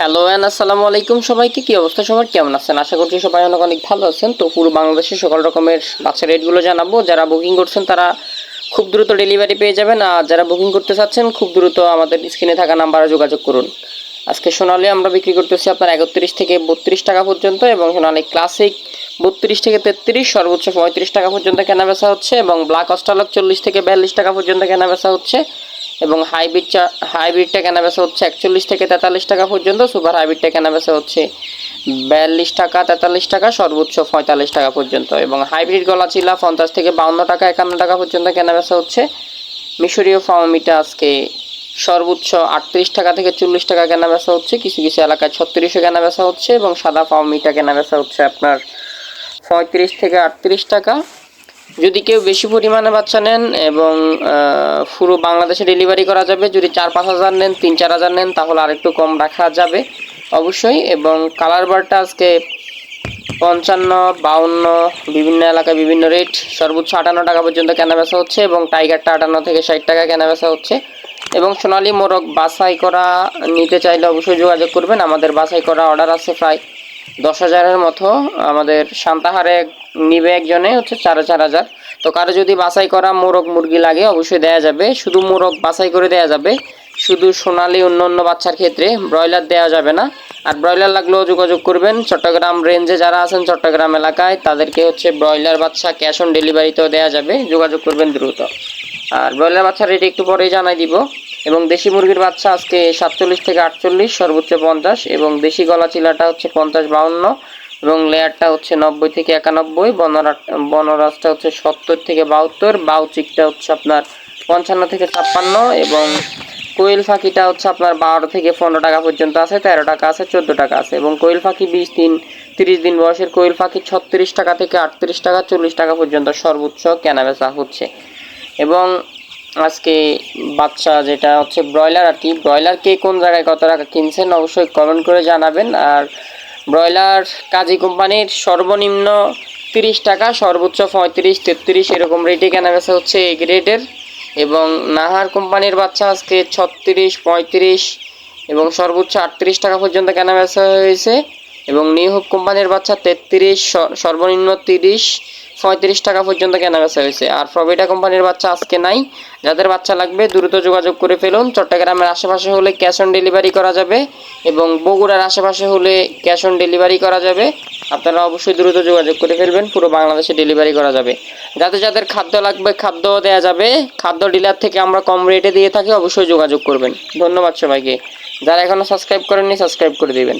Hello and আসসালামু আলাইকুম সবাইকে। কি অবস্থা সবার? কেমন আছেন? আশা করছি সবাই অনেক অনেক ভালো আছেন। তো পুরো বাংলাদেশে সকল রকমের বাচ্চা রেটগুলো জানাব। যারা বুকিং করছেন, তারা খুব দ্রুত ডেলিভারি পেয়ে যাবেন। আর যারা বুকিং করতে চাচ্ছেন, খুব দ্রুত আমাদের স্ক্রিনে থাকা নাম্বারে যোগাযোগ করুন। আজকে সোনালি আমরা বিক্রি করতেছি আপনার একত্রিশ থেকে বত্রিশ টাকা পর্যন্ত এবং সোনালি ক্লাসিক বত্রিশ থেকে তেত্রিশ, সর্বোচ্চ পঁয়ত্রিশ টাকা পর্যন্ত কেনা বেচা হচ্ছে এবং ব্ল্যাক অস্টালক চল্লিশ থেকে বিয়াল্লিশ টাকা পর্যন্ত কেনা বেচা হচ্ছে। এবং হাইব্রিড হাইব্রিডটা কেনা বেচা হচ্ছে একচল্লিশ থেকে তেতাল্লিশ টাকা পর্যন্ত, সুপার হাইব্রিডটা কেনা বেচা হচ্ছে বিয়াল্লিশ টাকা, তেতাল্লিশ টাকা, সর্বোচ্চ পঁয়তাল্লিশ টাকা পর্যন্ত। এবং হাইব্রিড গলা চিলা পঞ্চাশ থেকে বাউন্ন টাকা, একান্ন টাকা পর্যন্ত কেনা বেচা হচ্ছে। মিশরীয় ফার্মিটা আজকে সর্বোচ্চ আটত্রিশ টাকা থেকে চল্লিশ টাকা কেনা বেচা হচ্ছে। কিছু কিছু এলাকায় ছত্রিশে কেনা বেচা হচ্ছে এবং সাদা ফার্মিটা কেনা বেচা হচ্ছে আপনার পঁয়ত্রিশ থেকে আটত্রিশ টাকা। যদি কেউ বেশি পরিমাণে বাচ্চা নেন এবং পুরো বাংলাদেশে ডেলিভারি করা যাবে, যদি চার পাঁচ হাজার নেন, তিন চার হাজার নেন, তাহলে আরেকটু কম রাখা যাবে, অবশ্যই। এবং কালার বারটা আজকে পঞ্চান্ন, বাউন্ন, বিভিন্ন এলাকায় বিভিন্ন রেট সর্বোচ্চ আটান্ন টাকা পর্যন্ত কেনা বেচা হচ্ছে এবং টাইগারটা আটান্ন থেকে ষাট টাকা কেনা বেচা হচ্ছে। এবং সোনালি মোরগ বাছাই করা নিতে চাইলে অবশ্যই যোগাযোগ করবেন। আমাদের বাছাই করা অর্ডার আছে প্রায় দশ হাজারের মতো আমাদের সান্তাহারে নিবে একজনে, হচ্ছে চার চার হাজার। তো কারও যদি বাছাই করা মোরগ মুরগি লাগে, অবশ্যই দেয়া যাবে। শুধু মোরগ বাছাই করে দেয়া যাবে। শুধু সোনালি অন্য অন্য বাচ্চার ক্ষেত্রে ব্রয়লার দেওয়া যাবে না। আর ব্রয়লার লাগলেও যোগাযোগ করবেন। চট্টগ্রাম রেঞ্জে যারা আছেন চট্টগ্রাম এলাকায়, তাদেরকে হচ্ছে ব্রয়লার বাচ্চা ক্যাশ অন ডেলিভারিতেও দেওয়া যাবে। যোগাযোগ করবেন দ্রুত। আর ব্রয়লার বাচ্চার রেট একটু পরেই জানাই দিব। এবং দেশি মুরগির বাচ্চা আজকে সাতচল্লিশ থেকে আটচল্লিশ, সর্বোচ্চ পঞ্চাশ এবং দেশি গলা চিলাটা হচ্ছে পঞ্চাশ বাউন্ন এবং লেয়ারটা হচ্ছে নব্বই থেকে একানব্বই বনরা বনরাজটা হচ্ছে সত্তর থেকে বাহাত্তর, বাউচিকটা হচ্ছে আপনার পঞ্চান্ন থেকে ছাপ্পান্ন এবং কোয়েল ফাঁকিটা হচ্ছে আপনার বারো থেকে পনেরো টাকা পর্যন্ত আছে, তেরো টাকা আছে, চোদ্দ টাকা আছে এবং কোয়েল ফাঁকি বিশ দিন, তিরিশ দিন বয়সের কোয়েল ফাঁকি ছত্রিশ টাকা থেকে আটত্রিশ টাকা, চল্লিশ টাকা পর্যন্ত সর্বোচ্চ কেনাবেচা হচ্ছে এবং আজকে বাচ্চা যেটা হচ্ছে ব্রয়লার আর কি, ব্রয়লার কে কোন জায়গায় কত টাকা কিনছেন অবশ্যই কমেন্ট করে জানাবেন। আর ব্রয়লার কাজী কোম্পানির সর্বনিম্ন তিরিশ টাকা, সর্বোচ্চ পঁয়ত্রিশ, তেত্রিশ এরকম রেটে কেনাবেচা হচ্ছে এই গ্রেডের এবং নাহার কোম্পানির বাচ্চা আজকে ছত্রিশ, পঁয়ত্রিশ এবং সর্বোচ্চ আটত্রিশ টাকা পর্যন্ত কেনাবেচা হয়েছে। এবং নিউ কোম্পানির বাচ্চা তেত্রিশ সর্বনিম্ন তিরিশ পঁয়ত্রিশ টাকা পর্যন্ত কেনাবেচা হয়েছে। আর প্রভিটা কোম্পানির বাচ্চা আজকে নাই। যাদের বাচ্চা লাগবে, দ্রুত যোগাযোগ করে ফেলুন। চট্টগ্রামের আশেপাশে হলে ক্যাশ অন ডেলিভারি করা যাবে এবং বগুড়ার আশেপাশে হলে ক্যাশ অন ডেলিভারি করা যাবে। আপনারা অবশ্যই দ্রুত যোগাযোগ করে ফেলবেন। পুরো বাংলাদেশে ডেলিভারি করা যাবে। যাদের যাদের খাদ্য লাগবে খাদ্য দেওয়া যাবে। খাদ্য ডিলার থেকে আমরা কম রেটে দিয়ে থাকি, অবশ্যই যোগাযোগ করবেন। ধন্যবাদ সবাইকে। যারা এখনও সাবস্ক্রাইব করেননি, সাবস্ক্রাইব করে দেবেন।